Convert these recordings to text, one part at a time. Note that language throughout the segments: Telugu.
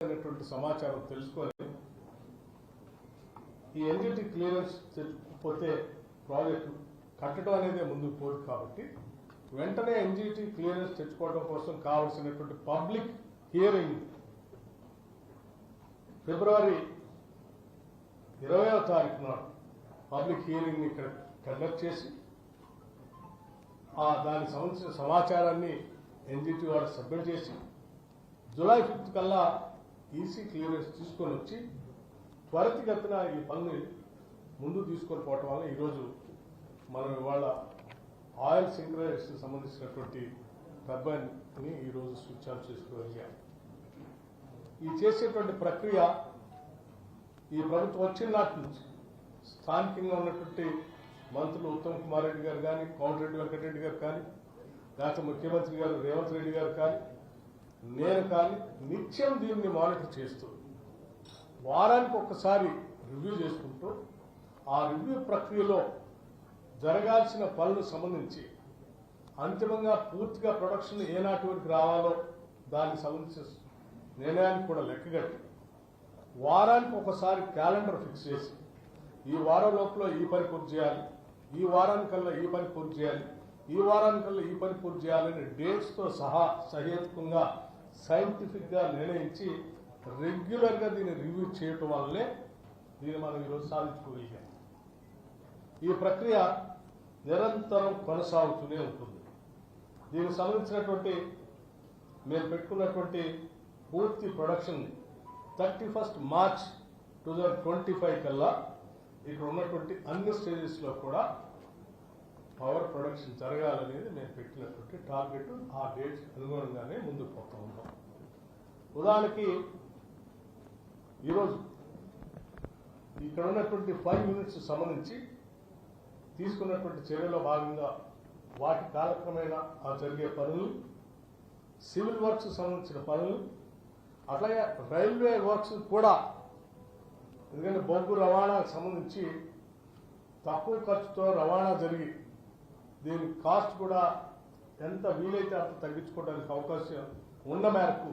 అనేటువంటి సమాచారం తెలుసుకొని ఈ ఎన్జిటి క్లియరెన్స్ పోతే ప్రాజెక్టు కట్టడం అనేది ముందుకు పోదు కాబట్టి వెంటనే ఎన్జిటి క్లియరెన్స్ తెచ్చుకోవడం కోసం కావలసినటువంటి పబ్లిక్ హియరింగ్ ఫిబ్రవరి ఇరవయో తారీఖు నాడు పబ్లిక్ హియరింగ్ ఇక్కడ కండక్ట్ చేసి ఆ దానికి సంబంధించిన సమాచారాన్ని ఎన్జిటి వారు సబ్మిట్ చేసి జూలై ఫిఫ్త్ కల్లా ఈసీ క్లియరెన్స్ తీసుకొని వచ్చి త్వరితగతిన ఈ పనులు ముందు తీసుకొని పోవటం వల్ల ఈరోజు మనం ఇవాళ ఆయిల్ సింక్రైజేషన్ సంబంధించినటువంటి టర్బైన్ని ఈరోజు స్విచ్ ఆఫ్ చేసుకోగలిగాం ఈ చేసేటువంటి ప్రక్రియ ఈ ప్రభుత్వం వచ్చిన నాటి నుంచి స్థానికంగా ఉన్నటువంటి మంత్రులు ఉత్తమ్ కుమార్ రెడ్డి గారు కానీ కోమటిరెడ్డి వెంకటరెడ్డి గారు కానీ లేకపోతే ముఖ్యమంత్రి గారు రేవంత్ రెడ్డి గారు కానీ నేను కానీ నిత్యం దీన్ని మానిటర్ చేస్తూ వారానికి ఒక్కసారి రివ్యూ చేసుకుంటూ ఆ రివ్యూ ప్రక్రియలో జరగాల్సిన పనులు సంబంధించి అంతిమంగా పూర్తిగా ప్రొడక్షన్ ఏనాటి వరకు రావాలో దానికి సంబంధించిన నిర్ణయానికి కూడా లెక్కగట్టి వారానికి ఒకసారి క్యాలెండర్ ఫిక్స్ చేసి ఈ వారం లోపల ఈ పని పూర్తి చేయాలి ఈ వారానికల్లా ఈ పని పూర్తి చేయాలి ఈ వారానికల్లా ఈ పని పూర్తి చేయాలని డేట్స్తో సహా సహేతుకంగా సైంటిఫిక్గా నిర్ణయించి రెగ్యులర్గా దీన్ని రివ్యూ చేయటం వల్లే దీన్ని మనం ఈరోజు సాధించుకోగలిగాం. ఈ ప్రక్రియ నిరంతరం కొనసాగుతూనే ఉంటుంది. దీనికి సంబంధించినటువంటి మేము పెట్టుకున్నటువంటి పూర్తి production thirty first March two thousand twenty five కల్లా ఇక్కడ ఉన్నటువంటి అన్ని స్టేజెస్లో కూడా ప్రొడక్షన్ జరగాలనేది మేము పెట్టినటువంటి టార్గెట్ ఆ డేట్స్ అనుగుణంగానే ముందుకు పోతా ఉన్నాం. ఉదాహరణకి ఈరోజు ఇక్కడ ఉన్నటువంటి ఫైవ్ యూనిట్స్ సంబంధించి తీసుకున్నటువంటి చర్యలో భాగంగా వాటి కాలక్రమేణా ఆ జరిగే పనులు సివిల్ వర్క్స్ సంబంధించిన పనులు అట్లాగే రైల్వే వర్క్స్ కూడా ఎందుకంటే బొగ్గు రవాణాకు సంబంధించి తక్కువ ఖర్చుతో రవాణా జరిగి దీని కాస్ట్ కూడా ఎంత వీలైతే అంత తగ్గించుకోవడానికి అవకాశం ఉన్న మేరకు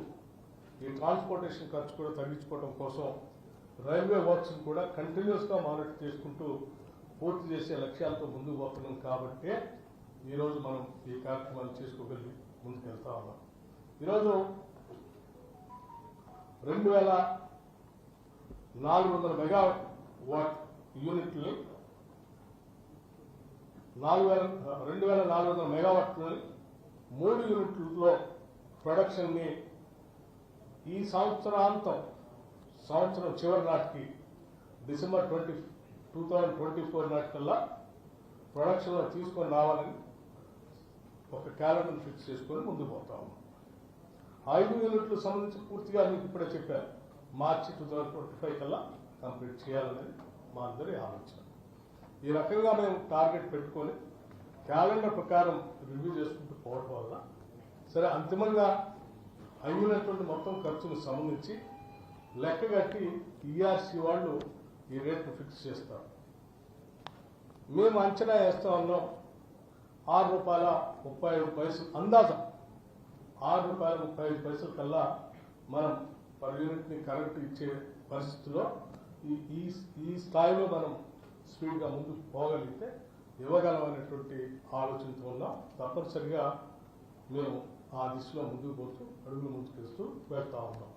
ఈ ట్రాన్స్పోర్టేషన్ ఖర్చు కూడా తగ్గించుకోవడం కోసం రైల్వే వర్క్స్ కూడా కంటిన్యూస్గా మానిటర్ చేసుకుంటూ పూర్తి చేసే లక్ష్యాలతో ముందుకు పోతున్నాం కాబట్టి ఈరోజు మనం ఈ కార్యక్రమాన్ని చేసుకోగలిగి ముందుకు వెళ్తా ఉన్నాం. ఈరోజు రెండు వేల నాలుగు వందల మెగా వాట్ యూనిట్ని నాలుగు వేల రెండు వేల నాలుగు వందల మెగావాట్లని మూడు యూనిట్లలో ప్రొడక్షన్ని ఈ సంవత్సరాంతం సంవత్సరం చివరి నాటికి December twenty two thousand twenty four నాటికల్లా ప్రొడక్షన్లో తీసుకొని రావాలని ఒక క్యాలెండర్ ఫిక్స్ చేసుకొని ముందుకు పోతా ఉన్నాం. ఐదు యూనిట్లు సంబంధించి పూర్తిగా మీకు ఇప్పుడే చెప్పాను. March two thousand twenty five కల్లా కంప్లీట్ చేయాలనేది మా అందరి ఆలోచన. ఈ రకంగా మేము టార్గెట్ పెట్టుకొని క్యాలెండర్ ప్రకారం రివ్యూ చేసుకుంటూ పోవడం వల్ల సరే అంతిమంగా అయినటువంటి మొత్తం ఖర్చుకు సంబంధించి లెక్క కట్టి ఈఆర్సీ వాళ్ళు ఈ రేట్ను ఫిక్స్ చేస్తారు. మేము అంచనా వేస్తా ఉన్నాం ఆరు రూపాయల ముప్పై ఐదు పైసలు అందాజం. ఆరు రూపాయల ముప్పై ఐదు పైసల కల్లా మనం పర్ యూనిట్ని కరెక్ట్ ఇచ్చే పరిస్థితిలో ఈ ఈ ఈ స్థాయిలో మనం స్పీడ్గా ముందుకు పోగలిగితే ఇవ్వగలమనేటువంటి ఆలోచనతో ఉన్నాం తప్పనిసరిగా మేము ఆ దిశలో ముందుకు పోతూ అడుగులు ముందుకు వేస్తూ వెళ్తా ఉన్నాం.